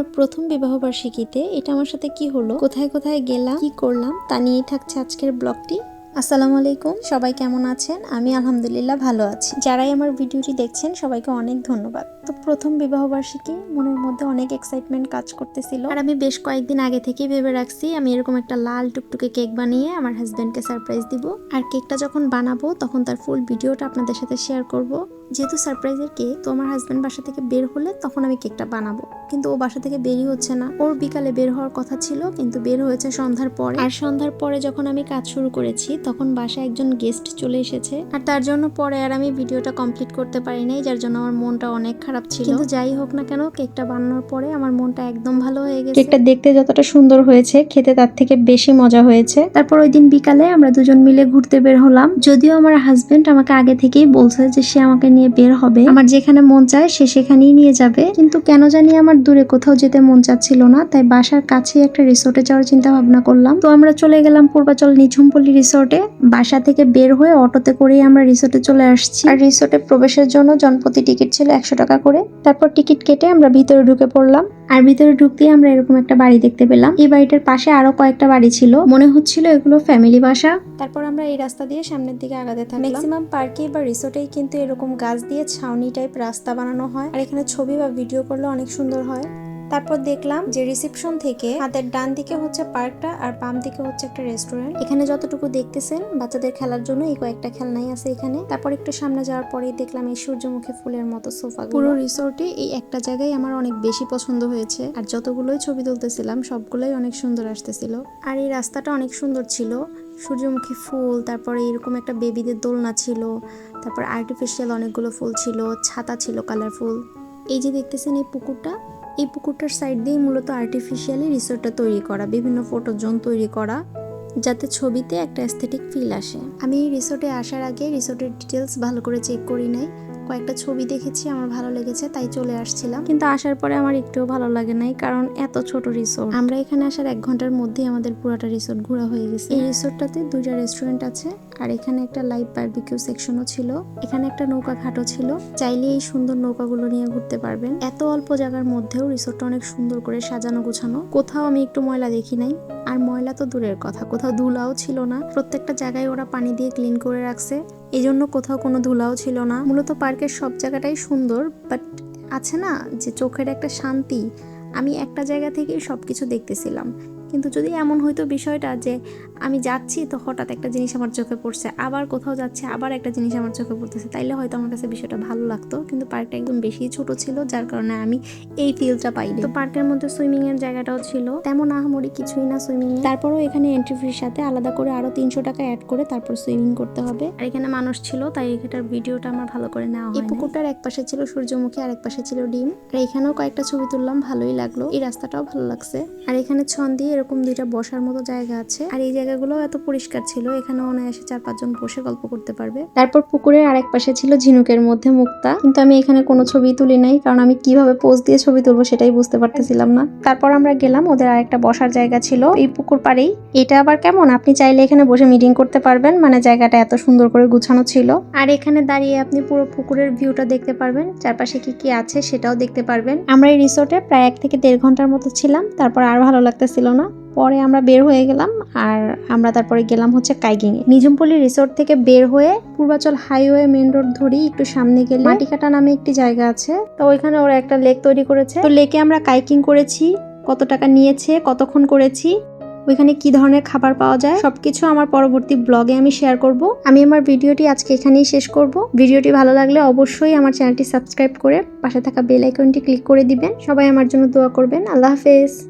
আমার প্রথম বিবাহবার্ষিকীতে এটা আমার সাথে কি হলো, কোথায় কোথায় গেলাম, কি করলাম, তা নিয়েই থাকছে আজকের ব্লগটি। আসসালামু আলাইকুম, সবাই কেমন আছেন? আমি আলহামদুলিল্লাহ ভালো আছি। যারাই আমার ভিডিওটি দেখছেন, সবাইকে অনেক ধন্যবাদ। তো প্রথম বিবাহবার্ষিকী মনের মধ্যে অনেক এক্সাইটমেন্ট কাজ করতেছিল। আর আমি বেশ কয়েকদিন আগে থেকেই ভেবে রাখছি, আমি এরকম একটা লাল টুকটুকে কেক বানিয়ে আমার হাজব্যান্ডকে সারপ্রাইজ দিব। আর কেকটা যখন বানাবো, তখন তার ফুল ভিডিওটা আপনাদের সাথে শেয়ার করব। যেহেতু সারপ্রাইজের কেক তো আমার হাজব্যান্ড বাসা থেকে বের হলে তখন আমি কেকটা বানাবো। কিন্তু ও বাসা থেকে বেরই হচ্ছে না। ওর বিকালে বের হওয়ার কথা ছিল কিন্তু বের হয়েছে সন্ধ্যার পরে। আর সন্ধ্যার পরে যখন আমি কাজ শুরু করেছি তখন বাসায় একজন গেস্ট চলে এসেছে। আর তার জন্য পরে আর আমি ভিডিওটা কমপ্লিট করতে পারি নাই যার জন্য আমার মনটা অনেক খারাপ ছিল। কিন্তু যাই হোক না কেন কেকটা বানানোর পরে আমার মনটা একদম ভালো হয়ে গেছে। কেকটা দেখতে যতটা সুন্দর হয়েছে খেতে তার থেকে বেশি মজা হয়েছে। তারপর ওই দিন বিকালে আমরা দুজন মিলে ঘুরতে বের হলাম। যদিও আমার হাজবেন্ড আমাকে আগে থেকেই বলছে যে সে আমাকে নিয়ে বের হবে। আমার যেখানে মন চায় সে সেখানেই নিয়ে যাবে। কিন্তু কেন জানি আমার দূরে কোথাও যেতে মন চাচ্ছিল না, তাই বাসার কাছে একটা রিসোর্টে যাওয়ার চিন্তা ভাবনা করলাম। তো আমরা চলে গেলাম পূর্বাচল নিঝুমপল্লী রিসোর্টে। বাসা থেকে বের হয়ে অটোতে করেই আমরা রিসোর্টে চলে আসছি। আর রিসোর্টে প্রবেশের জন্য জনপ্রতি টিকিট ছিল একশো টাকা করে। তারপর টিকিট কেটে আমরা ভিতরে ঢুকে পড়লাম। আর ভিতরে ঢুকতে আমরা এরকম একটা বাড়ি দেখতে পেলাম। এই বাড়িটার পাশে আরও কয়েকটা বাড়ি ছিল। মনে হচ্ছিল এগুলো ফ্যামিলি বাসা। তারপর আমরা এই রাস্তা দিয়ে সামনের দিকে আগাতে থাকলাম। ম্যাক্সিমাম পার্কে বা রিসোর্টেই কিন্তু এরকম গাছ দিয়ে ছাউনি টাইপ রাস্তা বানানো হয়। আর এখানে ছবি বা ভিডিও করলে অনেক সুন্দর হয়। তারপর দেখলাম যে রিসেপশন থেকে হাতের ডান দিকে হচ্ছে পার্কটা আর বাম দিকে হচ্ছে একটা রেস্টুরেন্ট। এখানে যতটুকু দেখতেছেন, বাচ্চাদের খেলার জন্য এই কয়েকটা খেলনাই আছে এখানে। তারপর একটু সামনে যাওয়ার পরেই দেখলাম এই সূর্যমুখী ফুলের মতো সোফা পুরো রিসোর্টে এই একটা জায়গায় আমার অনেক বেশি পছন্দ হয়েছে। আর যতগুলোই ছবি তুলতেছিলাম, সবগুলোই অনেক সুন্দর আসতেছিল। আর এই রাস্তাটা অনেক সুন্দর ছিল। সূর্যমুখী ফুল, তারপরে এরকম একটা বেবিদের দোলনা ছিল। তারপর আর্টিফিশিয়াল অনেকগুলো ফুল ছিল, ছাতা ছিল কালারফুল এই যে দেখতেছেন এই পুকুরটা এই পুকুরটার সাইড দিয়ে মূলত আর্টিফিশিয়ালি রিসোর্টটা তৈরি করা বিভিন্ন ফটো জোন তৈরি করা। যাতে ছবিতে একটা অ্যাস্থেটিক ফিল আসে। আমি এই রিসোর্টে আসার আগে রিসোর্টের ডিটেলস ভালো করে চেক করি নাই। কয়েকটা ছবি দেখেছি, আমার ভালো লেগেছে, তাই চলে আসছিলাম। কিন্তু আসার পরে আমার একটুও ভালো লাগে নাই, কারণ এত ছোট রিসোর্ট আমরা এখানে আসার এক ঘণ্টার মধ্যেই আমাদের পুরোটা রিসোর্ট ঘোরা হয়ে গেছে। এই রিসোর্টটাতে দুইটা রেস্টুরেন্ট আছে, আর এখানে একটা লাইভ বারবিকিউ সেকশনও ছিল। এখানে একটা নৌকা ঘাটও ছিল। চাইলে এই সুন্দর নৌকাগুলো নিয়ে ঘুরতে পারবেন। এত অল্প জায়গার মধ্যেও রিসোর্টটা অনেক সুন্দর করে সাজানো গোছানো। কোথাও আমি একটু ময়লা দেখি নাই। ময়লা তো দূরের কথা। কোথাও ধুলাও ছিল না। প্রত্যেকটা জায়গায় ওরা পানি দিয়ে ক্লিন করে রাখছে। এই জন্য কোথাও কোনো ধুলাও ছিল না। মূলত পার্কের সব জায়গাটাই সুন্দর, বাট আছে না যে চোখের একটা শান্তি। আমি একটা জায়গা থেকেই সব কিছু দেখতেছিলাম। কিন্তু যদি এমন হয়তো বিষয়টা যে আমি যাচ্ছি, তো হঠাৎ একটা জিনিস আমার চোখে পড়ছে, আবার কোথাও যাচ্ছে, আবার একটা জিনিস আমার চোখে পড়তেছে, তাইলে হয়তো আমার কাছে বিষয়টা ভালো লাগতো। কিন্তু পার্কটা একদম বেশি ছোট ছিল, যার কারণে আমি এই ফিলটা পাইনি। তো পার্কের মধ্যে সুইমিং এর জায়গাটাও ছিল। তেমন আহামরি কিছুই না সুইমিং তারপরও এখানে এন্ট্রি ফির সাথে আলাদা করে আরও তিনশো টাকা অ্যাড করে তারপর সুইমিং করতে হবে। আর এখানে মানুষ ছিল, তাই এটার ভিডিওটা আমার ভালো করে নেওয়া এই পুকুরটার এক পাশে ছিল সূর্যমুখী, আর এক পাশে ছিল ডিম। আর এখানেও কয়েকটা ছবি তুললাম, ভালোই লাগল। এই রাস্তাটাও ভালো লাগছে। আর এখানে ছন দিয়ে এরকম দুইটা বসার মতো জায়গা আছে। আর এই জায়গাগুলো এত পরিষ্কার ছিল এখানে অনায়াসে চার পাঁচজন বসে গল্প করতে পারবে। তারপর পুকুরের আরেক পাশে ছিল ঝিনুকের মধ্যে মুক্তা। কিন্তু আমি এখানে কোনো ছবি তুলি নাই, কারণ আমি কীভাবে পোজ দিয়ে ছবি তুলবো সেটাই বুঝতে পারতেছিলাম না। তারপর আমরা গেলাম, ওদের আরেকটা বসার জায়গা ছিল এই পুকুর পাড়েই। এটা আবার কেমন? আপনি চাইলে এখানে বসে মিটিং করতে পারবেন মানে জায়গাটা এত সুন্দর করে গুছানো ছিল। আর এখানে দাঁড়িয়ে আপনি পুরো পুকুরের ভিউটা দেখতে পারবেন, চারপাশে কি কি আছে সেটাও দেখতে পারবেন। আমরা এই রিসোর্টে প্রায় এক থেকে দেড় ঘণ্টার মতো ছিলাম, তারপর আর ভালো লাগতেছিল না। পরে আমরা বের হয়ে গেলাম আর আমরা তারপরে গেলাম হচ্ছে কাইকিং এ। নিজুমপল্লী রিসোর্ট থেকে বের হয়ে পূর্বাচল হাইওয়ে মেন রোড ধরেই একটু সামনে গেলে মাটিকাটা নামে একটি জায়গা আছে। তো ওইখানে ওরা একটা লেক তৈরি করেছে। তো লেকে আমরা কাইকিং করেছি, কত টাকা নিয়েছে, কতক্ষণ করেছি, ওইখানে কি ধরনের খাবার পাওয়া যায়, সবকিছু আমার পরবর্তী ব্লগে আমি শেয়ার করব। আমি আমার ভিডিওটি আজকে এখানেই শেষ করব। ভিডিওটি ভালো লাগলে অবশ্যই আমার চ্যানেলটি সাবস্ক্রাইব করে পাশে থাকা বেল আইকনটি ক্লিক করে দিবেন। সবাই আমার জন্য দোয়া করবেন। আল্লাহ হাফেজ।